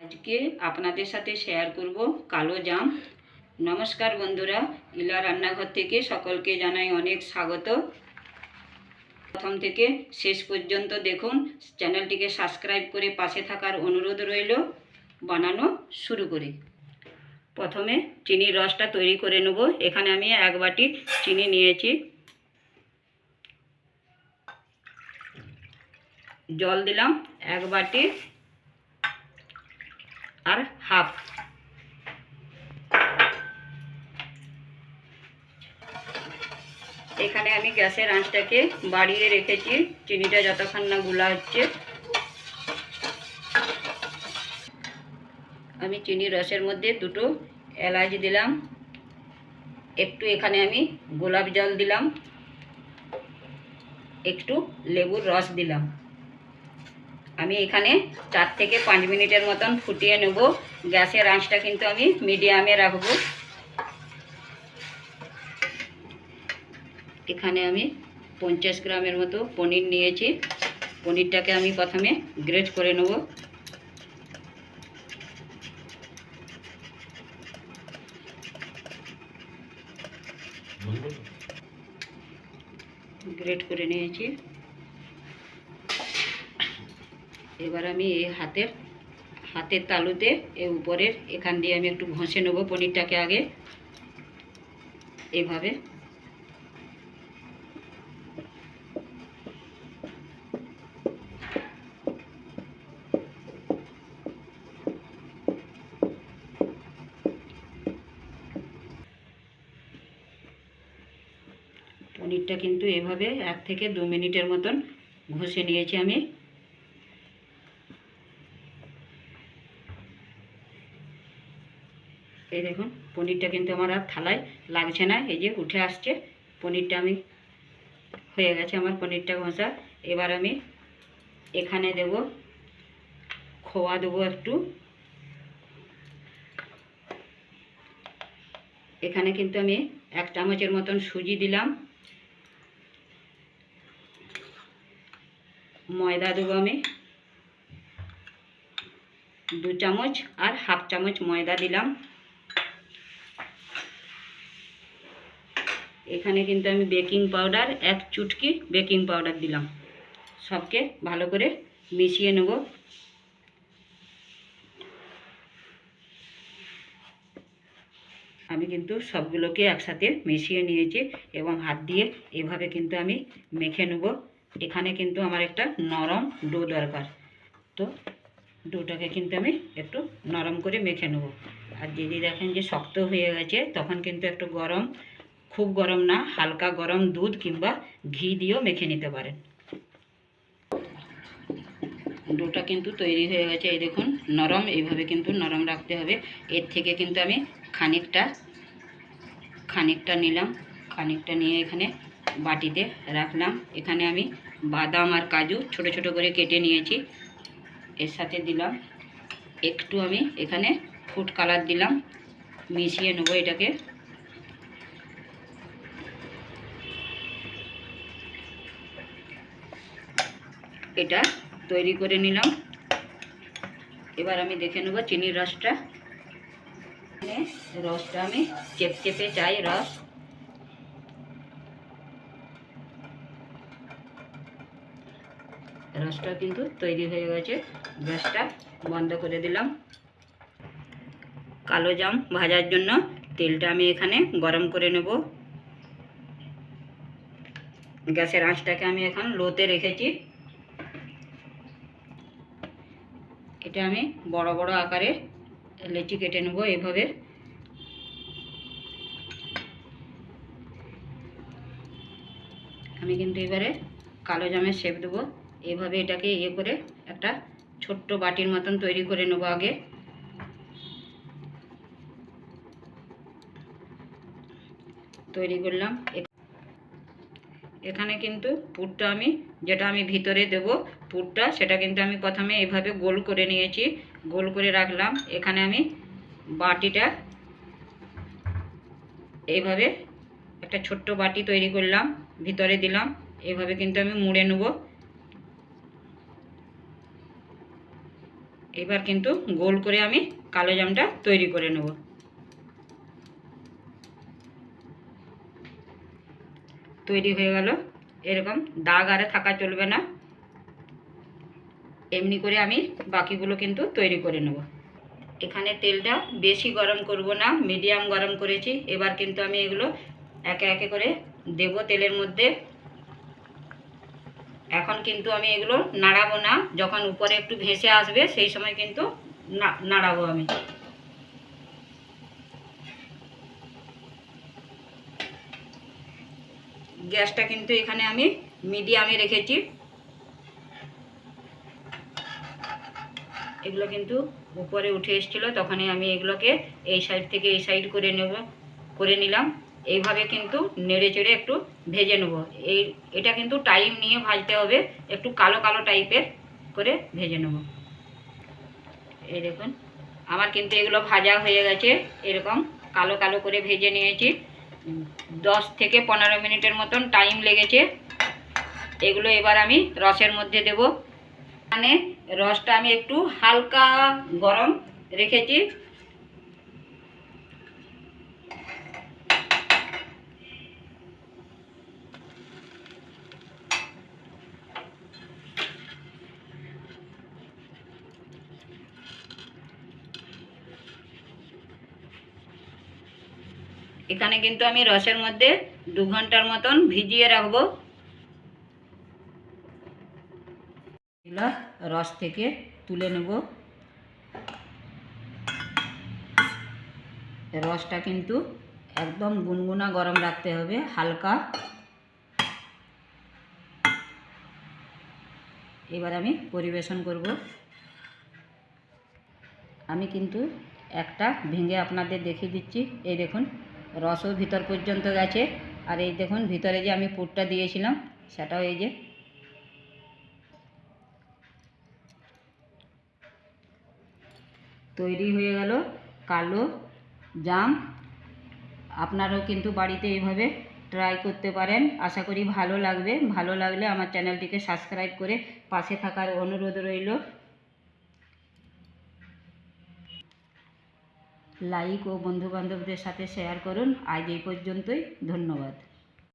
আজকে আপনাদের সাথে শেয়ার করব কালো জাম। নমস্কার বন্ধুরা, ইলা রান্নাঘর থেকে সকলকে জানাই অনেক স্বাগত। প্রথম থেকে শেষ পর্যন্ত দেখুন, চ্যানেলটিকে সাবস্ক্রাইব করে পাশে থাকার অনুরোধ রইল। বানানো শুরু করি। প্রথমে চিনির রসটা তৈরি করে নেব। এখানে আমি এক বাটি চিনি নিয়েছি। জল দিলাম। এক বাটি আর হাফ। এখানে আমি গ্যাসের আঁচটাকে বাড়িয়ে রেখেছি, চিনিটা যতক্ষণ না গুলা হচ্ছে। আমি চিনি রসের মধ্যে দুটো এলাচ দিলাম। একটু এখানে আমি গোলাপ জল দিলাম। একটু লেবুর রস দিলাম। আমি এখানে চার থেকে পাঁচ মিনিটের মতন ফুটিয়ে নেব। গ্যাসের আঁচটা কিন্তু আমি মিডিয়ামে রাখব। এখানে আমি পঞ্চাশ গ্রামের মতো পনির নিয়েছি। পনিরটাকে আমি প্রথমে গ্রেট করে নেব। গ্রেট করে নিয়েছি। এবার আমি এই হাতের হাতের তালুতে এ উপরের এখান দিয়ে আমি একটু ঘষে নেব পনিরটাকে আগে। এভাবে। পনিরটা কিন্তু এভাবে এক থেকে দু মিনিটের মতন ঘষে নিয়েছি আমি। এই দেখুন, পনিরটা কিন্তু আমার আর থালায় লাগছে না, এই যে উঠে আসছে। পনিরটা আমি হয়ে গেছে আমার পনিরটা ঘষা। এবার আমি এখানে দেব, খোয়া দেবো একটু। এখানে কিন্তু আমি এক চামচের মতন সুজি দিলাম। ময়দা দেবো আমি। দু চামচ আর হাফ চামচ ময়দা দিলাম। এখানে কিন্তু আমি বেকিং পাউডার, এক চুটকি বেকিং পাউডার দিলাম। সবকে ভালো করে মিশিয়ে নেব। আমি কিন্তু সবগুলোকে একসাথে মিশিয়ে নিয়েছি এবং হাত দিয়ে এভাবে কিন্তু আমি মেখে নেব। এখানে কিন্তু আমার একটা নরম ডো দরকার। তো ডোটাকে কিন্তু আমি একটু নরম করে মেখে নেব। আর যদি দেখেন যে শক্ত হয়ে গেছে, তখন কিন্তু একটু গরম খুব গরম না, হালকা গরম দুধ কিংবা ঘি দিয়েও মেখে নিতে পারেন। ডোটা কিন্তু তৈরি হয়ে গেছে, এই দেখুন, নরম, এইভাবে কিন্তু নরম রাখতে হবে। এর থেকে কিন্তু আমি খানিকটা খানিকটা নিলাম, খানিকটা নিয়ে এখানে বাটিতে রাখলাম। এখানে আমি বাদাম আর কাজু ছোট ছোট করে কেটে নিয়েছি, এর সাথে দিলাম। একটু আমি এখানে ফুড কালার দিলাম, মিশিয়ে নেব এটাকে। এটা তৈরি করে নিলাম। এবার আমি দেখে নেব চিনির রসটা। রসটা আমি চেপ চেপে চাই, রস। রসটা কিন্তু তৈরি হয়ে গেছে। গ্যাসটা বন্ধ করে দিলাম। কালো জাম ভাজার জন্য তেলটা আমি এখানে গরম করে নেব। গ্যাসের আঁচটাকে আমি এখন লোতে রেখেছি। এটা আমি বড় বড় আকারে লেচি কেটে নেব এভাবে। আমি কিন্তু এবারে কালো জামের শেপ দেবো। এভাবে এটাকে ইয়ে করে একটা ছোট্ট বাটির মতন তৈরি করে নেব আগে। তৈরি করলাম। এখানে কিন্তু পুরটা আমি, যেটা আমি ভিতরে দেব পুরটা, সেটা কিন্তু আমি প্রথমে এভাবে গোল করে নিয়েছি। গোল করে রাখলাম। এখানে আমি বাটিটা এইভাবে একটা ছোট্ট বাটি তৈরি করলাম, ভিতরে দিলাম। এভাবে কিন্তু আমি মুড়ে নেব। এবার কিন্তু গোল করে আমি কালো জামটা তৈরি করে নেব। তৈরি হয়ে গেল। এরকম দাগ আরে থাকা চলবে না। এমনি করে আমি বাকিগুলো কিন্তু তৈরি করে নেব। এখানে তেলটা বেশি গরম করব না, মিডিয়াম গরম করেছি। এবার কিন্তু আমি এগুলো একে একে করে দেব তেলের মধ্যে। এখন কিন্তু আমি এগুলো নাড়াবো না। যখন উপরে একটু ভেসে আসবে, সেই সময় কিন্তু না- নাড়াবো আমি। গ্যাসটা কিন্তু এখানে আমি মিডিয়ামে রেখেছি। এগুলো কিন্তু উপরে উঠে এসেছিল, তখনই আমি এগুলোকে এই সাইড থেকে এই সাইড করে নেব, করে নিলাম। এইভাবে কিন্তু নেড়ে চেড়ে একটু ভেজে নেব। এই, এটা কিন্তু টাইম নিয়ে ভাজতে হবে, একটু কালো কালো টাইপের করে ভেজে নেব। এই দেখুন, আমার কিন্তু এগুলো ভাজা হয়ে গেছে, এরকম কালো কালো করে ভেজে নিয়েছি। দশ থেকে পনেরো মিনিটের মতন টাইম লেগেছে। এগুলো এবার আমি রসের মধ্যে দেব। মানে রসটা আমি একটু হালকা গরম রেখেছি। এখানে কিন্তু আমি রসের মধ্যে দু ঘণ্টার মতন ভিজিয়ে রাখব। রস থেকে তুলে নেব। রসটা কিন্তু একদম গুনগুনা গরম রাখতে হবে, হালকা। এবার আমি পরিবেশন করব। আমি কিন্তু একটা ভেঙে আপনাদের দেখিয়ে দিচ্ছি। এই দেখুন রসও ভিতর পর্যন্ত গেছে। আর এই দেখুন, ভিতরে যে আমি পুরটা দিয়েছিলাম, সেটাও এই যে। তৈরি হয়ে গেল কালো জাম। আপনারাও কিন্তু বাড়িতে এইভাবে ট্রাই করতে পারেন। আশা করি ভালো লাগবে। ভালো লাগলে আমার চ্যানেলটিকে সাবস্ক্রাইব করে পাশে থাকার অনুরোধ রইল। লাইক ও বন্ধুবান্ধবদের সাথে শেয়ার করুন। আজ এই পর্যন্তই। ধন্যবাদ।